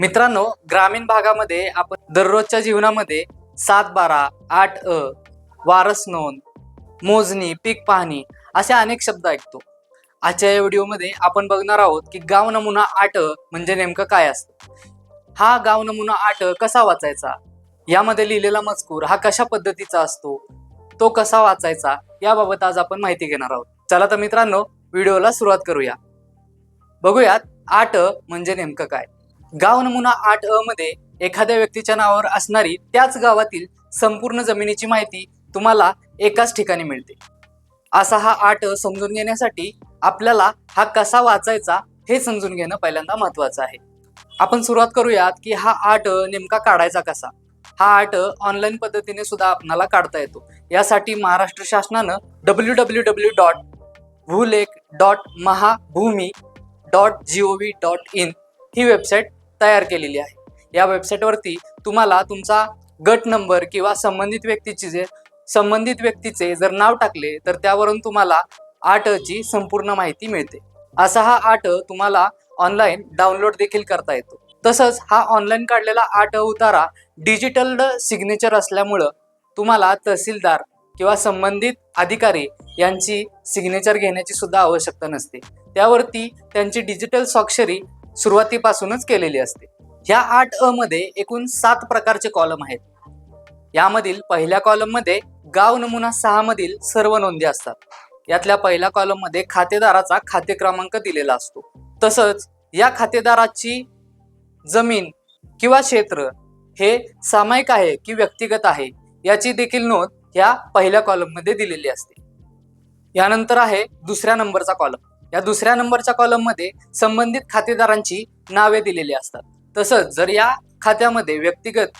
मित्रांनो ग्रामीण भागामध्ये आपण दररोजच्या जीवनामध्ये सात बारा आठ अ वारस नोंद मोजणी पीक पाहणी असे अनेक शब्द ऐकतो. आजच्या या व्हिडिओमध्ये आपण बघणार आहोत की गाव नमुना आठ अ म्हणजे नेमकं काय असतं? हा गाव नमुना आठ अ कसा वाचायचा? यामध्ये लिहिलेला मजकूर हा कशा पद्धतीचा असतो? तो कसा वाचायचा? याबाबत आज आपण माहिती घेणार आहोत. चला तर मित्रांनो व्हिडिओला सुरुवात करूया. बघूयात आठ म्हणजे नेमकं काय? गाव नमुना आठ अ मध्ये एखाद्या व्यक्तीच्या नावावर असणारी त्याच गावातील संपूर्ण जमिनीची माहिती तुम्हाला एकाच ठिकाणी मिळते. असा हा आठ अ समजून घेण्यासाठी आपल्याला हा कसा वाचायचा हे समजून घेणं पहिल्यांदा महत्वाचं आहे. आपण सुरुवात करूयात की हा आठ अ नेमका काढायचा कसा? हा आठ ऑनलाईन पद्धतीने सुद्धा आपणाला काढता येतो. यासाठी महाराष्ट्र शासनानं W W W dot Bhulekh dot Mahabhumi dot G O V dot in he website तयार केलेली आहे. या वेबसाईटवरती तुम्हाला तुमचा गट नंबर किंवा संबंधित व्यक्तीची जे संबंधित व्यक्तीचे जर नाव टाकले तर त्यावरून तुम्हाला आठ ची संपूर्ण माहिती मिळते. असा हा आठ तुम्हाला ऑनलाईन डाउनलोड देखील करता येतो. तसंच हा ऑनलाईन काढलेला आठ उतारा डिजिटल सिग्नेचर असल्यामुळं तुम्हाला तहसीलदार किंवा संबंधित अधिकारी यांची सिग्नेचर घेण्याची सुद्धा आवश्यकता नसते. त्यावरती त्यांची डिजिटल स्वाक्षरी सुरुवातीपासूनच केलेली असते. ह्या आठ अ मध्ये एकूण सात प्रकारचे कॉलम आहेत. यामधील पहिल्या कॉलममध्ये गाव नमुना सहा मधील सर्व नोंदी असतात. यातल्या पहिल्या कॉलममध्ये खातेदाराचा खाते क्रमांक दिलेला असतो. तसंच या खातेदाराची जमीन किंवा क्षेत्र हे सामायिक आहे की व्यक्तिगत आहे याची देखील नोंद ह्या पहिल्या कॉलममध्ये दिलेली असते. यानंतर आहे दुसऱ्या नंबरचा कॉलम या दुसऱ्या नंबरच्या कॉलममध्ये संबंधित खातेदारांची नावे दिलेली असतात. तसंच जर या खात्यामध्ये व्यक्तिगत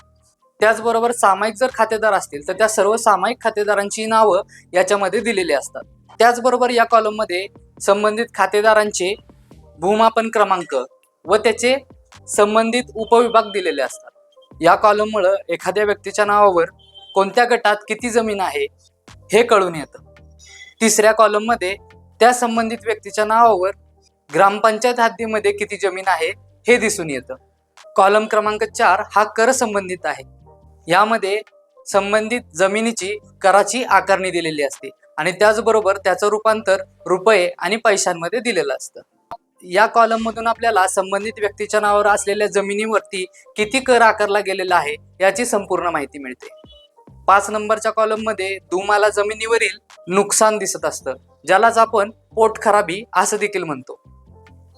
त्याचबरोबर सामायिक जर खातेदार असतील तर त्या सर्व सामायिक खातेदारांची नावं याच्यामध्ये दिलेली असतात. त्याचबरोबर या कॉलममध्ये संबंधित खातेदारांचे भूमापन क्रमांक व त्याचे संबंधित उपविभाग दिलेले असतात. या कॉलममुळं एखाद्या व्यक्तीच्या नावावर कोणत्या गटात किती जमीन आहे हे कळून येतं. तिसऱ्या कॉलममध्ये त्या संबंधित व्यक्तीच्या नावावर ग्रामपंचायत हद्दीमध्ये किती जमीन आहे हे दिसून येतं. कॉलम क्रमांक चार हा कर संबंधित आहे. यामध्ये संबंधित जमिनीची कराची आकारणी दिलेली असते आणि त्याचबरोबर त्याचं रूपांतर रुपये आणि पैशांमध्ये दिलेलं असतं. या कॉलम मधून आपल्याला संबंधित व्यक्तीच्या नावावर असलेल्या जमिनीवरती किती कर आकारला गेलेला आहे याची संपूर्ण माहिती मिळते. पाच नंबरच्या कॉलममध्ये दुमाला जमिनीवरील नुकसान दिसत असतं. ज्यालाच आपण पोटखराबी असं देखील म्हणतो.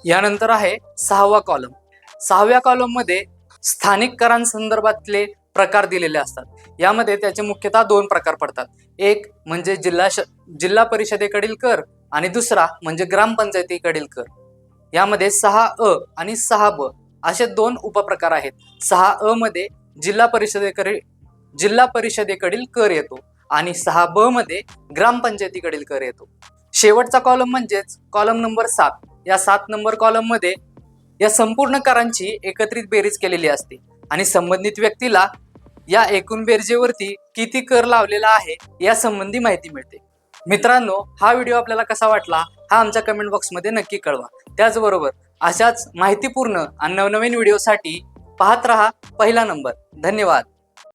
यानंतर आहे सहावा कॉलम सहाव्या कॉलममध्ये स्थानिक करांसंदर्भातले प्रकार दिलेले असतात. यामध्ये त्याचे मुख्यतः दोन प्रकार पडतात. एक म्हणजे जिल्हा श जिल्हा परिषदेकडील कर आणि दुसरा म्हणजे ग्रामपंचायतीकडील कर. यामध्ये सहा अ आणि सहा ब असे दोन उपप्रकार आहेत. सहा अ मध्ये जिल्हा परिषदेकडील जिल्हा परिषदेकडील कर येतो आणि सहा ब मध्ये ग्रामपंचायतीकडील कर येतो. शेवटचा कॉलम म्हणजेच कॉलम नंबर सात. या सात नंबर कॉलममध्ये या संपूर्ण करांची एकत्रित बेरीज केलेली असते. आणि संबंधित व्यक्तीला या एकूण बेरजेवरती किती कर लावलेला आहे या संबंधी माहिती मिळते. मित्रांनो हा व्हिडिओ आपल्याला कसा वाटला हा आमच्या कमेंट बॉक्समध्ये नक्की कळवा. त्याचबरोबर अशाच माहितीपूर्ण आणि नवनवीन व्हिडिओसाठी पाहत रहा पहिला नंबर धन्यवाद.